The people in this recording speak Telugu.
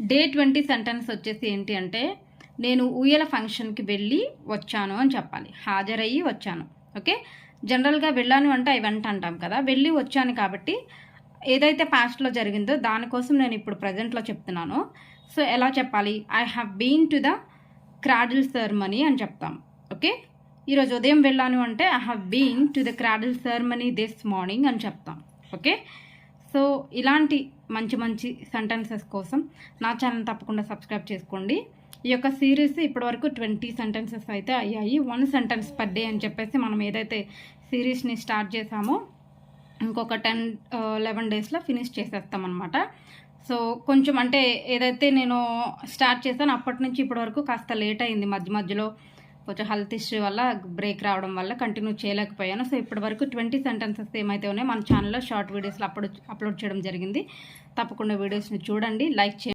డే ట్వంటీ సెంటెన్స్ వచ్చేసి ఏంటి అంటే నేను ఊయల ఫంక్షన్కి వెళ్ళి వచ్చాను అని చెప్పాలి. హాజరయ్యి వచ్చాను. ఓకే? జనరల్గా వెళ్ళాను అంటే ఐ వెంట అంటాం కదా. వెళ్ళి వచ్చాను కాబట్టి ఏదైతే పాస్ట్లో జరిగిందో దానికోసం నేను ఇప్పుడు ప్రజెంట్లో చెప్తున్నాను. సో ఎలా చెప్పాలి? I have been to the cradle ceremony అని చెప్తాం. ఓకే? ఈరోజు ఉదయం వెళ్ళాను అంటే I have been to the cradle ceremony this morning అని చెప్తాం. ఓకే? సో ఇలాంటి మంచి మంచి సెంటెన్సెస్ కోసం నా ఛానల్ తప్పకుండా సబ్స్క్రైబ్ చేసుకోండి. ఈ యొక్క సిరీస్ ఇప్పటివరకు ట్వంటీ సెంటెన్సెస్ అయితే అయ్యాయి. వన్ సెంటెన్స్ పర్ డే అని చెప్పేసి మనం ఏదైతే సిరీస్ని స్టార్ట్ చేసామో ఇంకొక టెన్ లెవెన్ డేస్లో ఫినిష్ చేసేస్తాం అనమాట సో కొంచెం అంటే ఏదైతే నేను స్టార్ట్ చేశానో అప్పటి నుంచి ఇప్పటి వరకు కాస్త లేట్ అయింది. మధ్య మధ్యలో కొంచెం హెల్త్ ఇష్యూ వల్ల బ్రేక్ రావడం వల్ల కంటిన్యూ చేయలేకపోయాను. సో ఇప్పటి వరకు ట్వంటీ సెంటెన్సెస్ ఏమైతే ఉన్నాయో మన ఛానల్లో షార్ట్ వీడియోస్లో అప్లోడ్ అప్లోడ్ చేయడం జరిగింది. తప్పకుండా వీడియోస్ని చూడండి. లైక్ చేయండి.